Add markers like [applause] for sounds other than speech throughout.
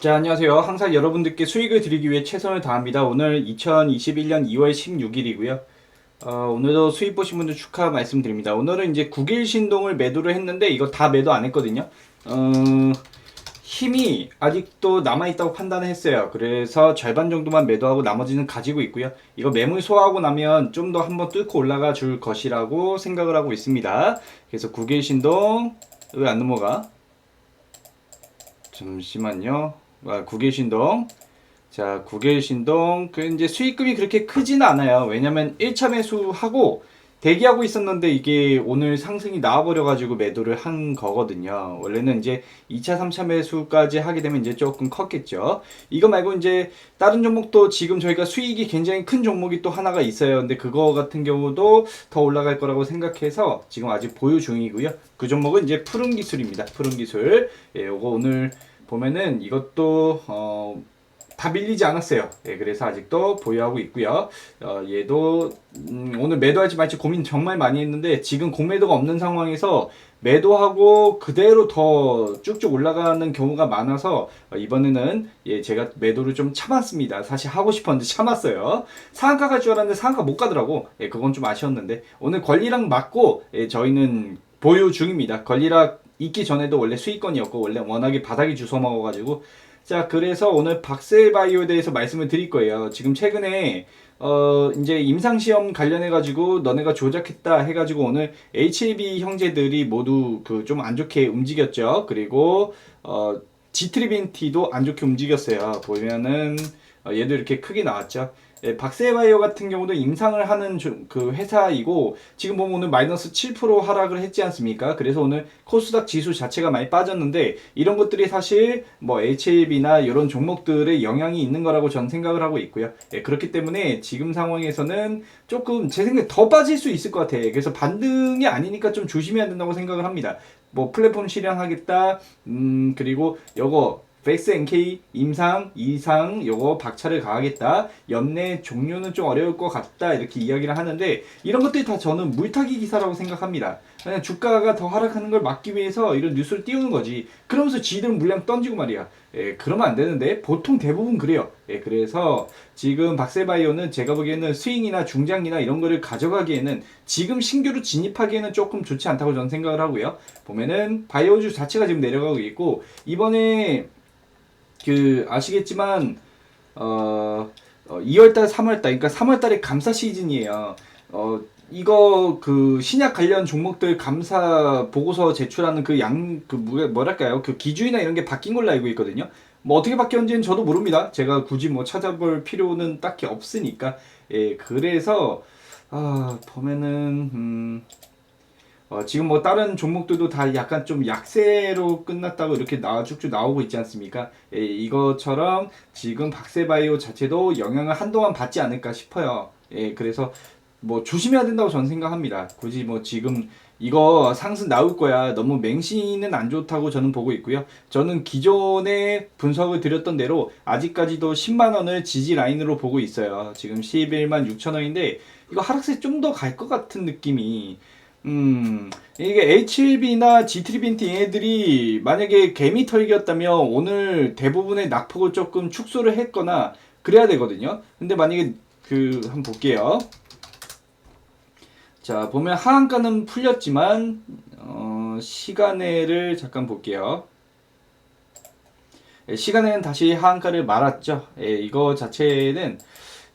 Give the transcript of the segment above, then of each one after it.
자, 안녕하세요. 항상 여러분들께 수익을 드리기 위해 최선을 다합니다. 오늘 2021년 2월 16일이고요. 어, 오늘도 수익 보신 분들 축하 말씀드립니다. 오늘은 이제 9일 신동을 매도를 했는데 이거 다 매도 안 했거든요. 어, 힘이 아직도 남아있다고 판단을 했어요. 그래서 절반 정도만 매도하고 나머지는 가지고 있고요. 이거 매물 소화하고 나면 좀 더 한번 뚫고 올라가 줄 것이라고 생각을 하고 있습니다. 그래서 9일 신동 왜 안 넘어가? 잠시만요. 아, 국일 신동. 자, 국일 신동. 그 이제 수익금이 그렇게 크지는 않아요. 왜냐면 1차 매수하고 대기하고 있었는데 이게 오늘 상승이 나와버려 가지고 매도를 한 거거든요. 원래는 이제 2차, 3차 매수까지 하게 되면 이제 조금 컸겠죠. 이거 말고 이제 다른 종목도 지금 저희가 수익이 굉장히 큰 종목이 또 하나가 있어요. 근데 그거 같은 경우도 더 올라갈 거라고 생각해서 지금 아직 보유 중이고요. 그 종목은 이제 푸른 기술입니다. 푸른 기술. 예, 요거 오늘 보면은 이것도 어, 다 밀리지 않았어요. 예, 그래서 아직도 보유하고 있고요. 어, 얘도 음, 오늘 매도할지 말지 고민 정말 많이 했는데 지금 공매도가 없는 상황에서 매도하고 그대로 더 쭉쭉 올라가는 경우가 많아서 어, 이번에는 예, 제가 매도를 좀 참았습니다. 사실 하고 싶었는데 참았어요. 상한가 갈 줄 알았는데 상한가 못 가더라고. 예, 그건 좀 아쉬웠는데 오늘 권리랑 맞고 예, 저희는 보유 중입니다. 권리락 있기 전에도 원래 수익권이었고 원래 워낙에 바닥이 주워 먹어가지고 자 그래서 오늘 박셀바이오에 대해서 말씀을 드릴 거예요. 지금 최근에 어 이제 임상시험 관련해 가지고 너네가 조작했다 해가지고 오늘 HAB 형제들이 모두 그 좀 안 좋게 움직였죠. 그리고 어 지트리빈티도 안 좋게 움직였어요. 보면은 어, 얘도 이렇게 크게 나왔죠. 예, 박세바이오 같은 경우도 임상을 하는 조- 그 회사이고 지금 보면 오늘 마이너스 7% 하락을 했지 않습니까? 그래서 오늘 코스닥 지수 자체가 많이 빠졌는데 이런 것들이 사실 뭐 HAB나 이런 종목들의 영향이 있는 거라고 저는 생각을 하고 있고요. 예, 그렇기 때문에 지금 상황에서는 조금 제 생각에 더 빠질 수 있을 것 같아 요. 그래서 반등이 아니니까 좀 조심해야 된다고 생각을 합니다. 뭐 플랫폼 실행하겠다, 음 그리고 요거 팩스 NK 임상 이상 요거 박차를 가하겠다. 연내 종료는 좀 어려울 것 같다. 이렇게 이야기를 하는데 이런 것들이 다 저는 물타기 기사라고 생각합니다. 그냥 주가가 더 하락하는 걸 막기 위해서 이런 뉴스를 띄우는 거지. 그러면서 지들은 물량 던지고 말이야. 예, 그러면 안 되는데 보통 대부분 그래요. 예, 그래서 지금 박세바이오는 제가 보기에는 스윙이나 중장이나 이런 거를 가져가기에는 지금 신규로 진입하기에는 조금 좋지 않다고 저는 생각을 하고요. 보면은 바이오주 자체가 지금 내려가고 있고 이번에 그 아시겠지만 어, 어 2월달, 3월달, 그러니까 3월달에 감사 시즌이에요. 어 이거 그 신약 관련 종목들 감사 보고서 제출하는 그 양 그 뭐랄까요 그 기준이나 이런 게 바뀐 걸로 알고 있거든요. 뭐 어떻게 바뀌었는지는 저도 모릅니다. 제가 굳이 뭐 찾아볼 필요는 딱히 없으니까. 예, 그래서 아 보면은 음. 어, 지금 뭐 다른 종목들도 다 약간 좀 약세로 끝났다고 이렇게 나 쭉쭉 나오고 있지 않습니까? 예, 이것처럼 지금 박세바이오 자체도 영향을 한동안 받지 않을까 싶어요. 예, 그래서 뭐 조심해야 된다고 저는 생각합니다. 굳이 뭐 지금 이거 상승 나올 거야. 너무 맹신은 안 좋다고 저는 보고 있고요. 저는 기존에 분석을 드렸던 대로 아직까지도 10만 원을 지지 라인으로 보고 있어요. 지금 11만 6천 원인데 이거 하락세 좀 더 갈 것 같은 느낌이 음, 이게 H1B나 G3BNT 얘네들이 만약에 개미 털기였다면 오늘 대부분의 낙폭을 조금 축소를 했거나 그래야 되거든요. 근데 만약에 그 한번 볼게요. 자, 보면 하한가는 풀렸지만 어, 시간에를 잠깐 볼게요. 예, 시간에는 다시 하한가를 말았죠. 예, 이거 자체는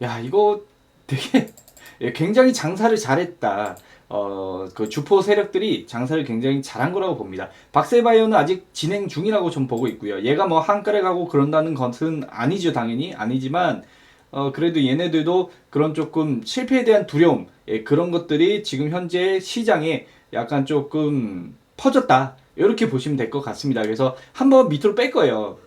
야, 이거 되게 [laughs] 예, 굉장히 장사를 잘했다. 어, 그 주포 세력들이 장사를 굉장히 잘한 거라고 봅니다. 박세바이오는 아직 진행 중이라고 좀 보고 있고요. 얘가 뭐 한가래 가고 그런다는 것은 아니죠, 당연히. 아니지만, 어, 그래도 얘네들도 그런 조금 실패에 대한 두려움, 예, 그런 것들이 지금 현재 시장에 약간 조금 퍼졌다. 이렇게 보시면 될 것 같습니다. 그래서 한번 밑으로 뺄 거예요.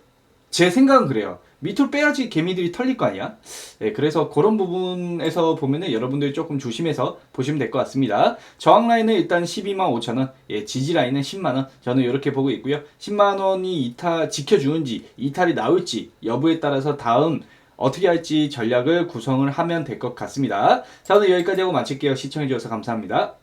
제 생각은 그래요. 밑으로 빼야지 개미들이 털릴 거 아니야? 네, 그래서 그런 부분에서 보면은 여러분들이 조금 조심해서 보시면 될 것 같습니다. 저항 라인은 일단 12만 5천 원, 예, 지지 라인은 10만 원. 저는 이렇게 보고 있고요. 10만 원이 이탈 지켜주는지 이탈이 나올지 여부에 따라서 다음 어떻게 할지 전략을 구성을 하면 될 것 같습니다. 자, 오늘 여기까지 하고 마칠게요. 시청해주셔서 감사합니다.